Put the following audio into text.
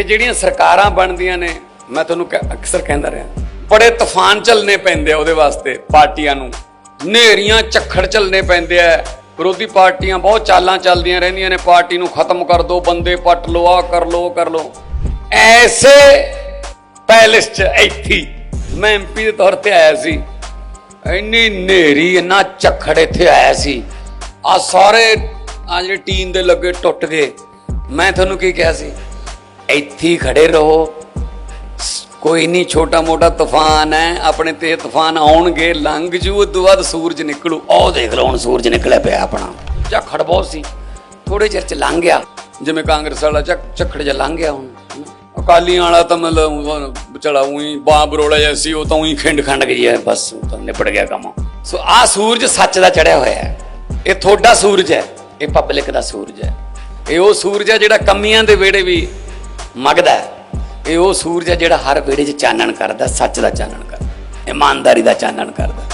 ਕਿ ਜਿਹੜੀਆਂ ਸਰਕਾਰਾਂ ਬਣਦੀਆਂ ਨੇ, ਮੈਂ ਤੁਹਾਨੂੰ ਅਕਸਰ ਕਹਿੰਦਾ ਰਿਹਾ। ਬੜੇ ਤੂਫਾਨ ਚੱਲਨੇ ਪੈਂਦੇ ਆ ਉਹਦੇ ਵਾਸਤੇ ਪਾਰਟੀਆਂ ਨੂੰ। ਨੇਰੀਆਂ ਝੱਖੜ ਚੱਲਨੇ ਪੈਂਦੇ ਆ। ਵਿਰੋਧੀ ਪਾਰਟੀਆਂ ਬਹੁਤ ਚਾਲਾਂ ਚੱਲਦੀਆਂ ਰਹਿੰਦੀਆਂ ਨੇ। ਪਾਰਟੀ ਨੂੰ ਖਤਮ ਕਰ ਦੋ, ਬੰਦੇ ਪੱਟ ਲੋ ਆ ਕਰ ਲਓ ਕਰ ਲਓ। ਐਸੇ ਪੈਲਸ ਚ ਇੱਥੇ ਮੈਂ ਐਮਪੀ ਦੇ ਤੌਰ ਤੇ ਆਇਆ ਸੀ। ਇੰਨੀ ਨੇਰੀ ਇੰਨਾ ਝੱਖੜ ਇੱਥੇ ਆਇਆ ਸੀ। ਆ ਸਾਰੇ ਆ ਜਿਹੜੇ ਟੀਨ ਦੇ ਲੱਗੇ ਟੁੱਟ ਗਏ। ਮੈਂ ਤੁਹਾਨੂੰ ਕੀ ਕਿਹਾ ਸੀ? ਇੱਥੇ ਖੜੇ ਰਹੋ। ਕੋਈ ਨਹੀਂ ਛੋਟਾ ਮੋਟਾ ਤੂਫਾਨ ਹੈ, ਆਪਣੇ ਤੇ ਤੂਫਾਨ ਆਉਣਗੇ, ਲੰਘ ਜੂ ਉਦੋਂ ਬਾਅਦ ਸੂਰਜ ਨਿਕਲੂ। ਉਹ ਦੇਖ ਲਓ ਹੁਣ ਸੂਰਜ ਨਿਕਲਿਆ ਪਿਆ ਆਪਣਾ। ਝੱਖੜ ਬਹੁਤ ਸੀ। ਥੋੜੇ ਚਿਰ ਚ ਲੰਘ ਗਿਆ। ਜਿਵੇਂ ਕਾਂਗਰਸ ਵਾਲਾ ਝੱਖ ਝੱਖੜ ਜਿਹਾ ਲੰਘ ਗਿਆ ਹੁਣ ਅਕਾਲੀਆਂ ਵਾਲਾ ਤਾਂ ਮਤਲਬ ਵਿਚਾਲਾ ਉਹੀ ਬਾਂ ਬਰੋਲਾ ਜਿਹਾ ਸੀ, ਉਹ ਤਾਂ ਉਹੀ ਖਿੰਡ ਖੰਡ ਗਈ ਹੈ, ਬਸ ਉਹ ਤਾਂ ਨਿਪਟ ਗਿਆ ਕੰਮ। ਸੋ ਆ ਸੂਰਜ ਸੱਚ ਦਾ ਚੜਿਆ ਹੋਇਆ ਹੈ। ਇਹ ਤੁਹਾਡਾ ਸੂਰਜ ਹੈ, ਇਹ ਪਬਲਿਕ ਦਾ ਸੂਰਜ ਹੈ। ਇਹ ਉਹ ਸੂਰਜ ਹੈ ਜਿਹੜਾ ਕਮੀਆਂ ਦੇ ਵੇੜੇ ਵੀ ਮਗਦਾ ਹੈ ਇਹ ਉਹ ਸੂਰਜ ਹੈ ਜਿਹੜਾ ਹਰ ਵੇੜੇ 'ਚ ਚਾਨਣ ਕਰਦਾ, ਸੱਚ ਦਾ ਚਾਨਣ ਕਰਦਾ, ਇਮਾਨਦਾਰੀ ਦਾ ਚਾਨਣ ਕਰਦਾ।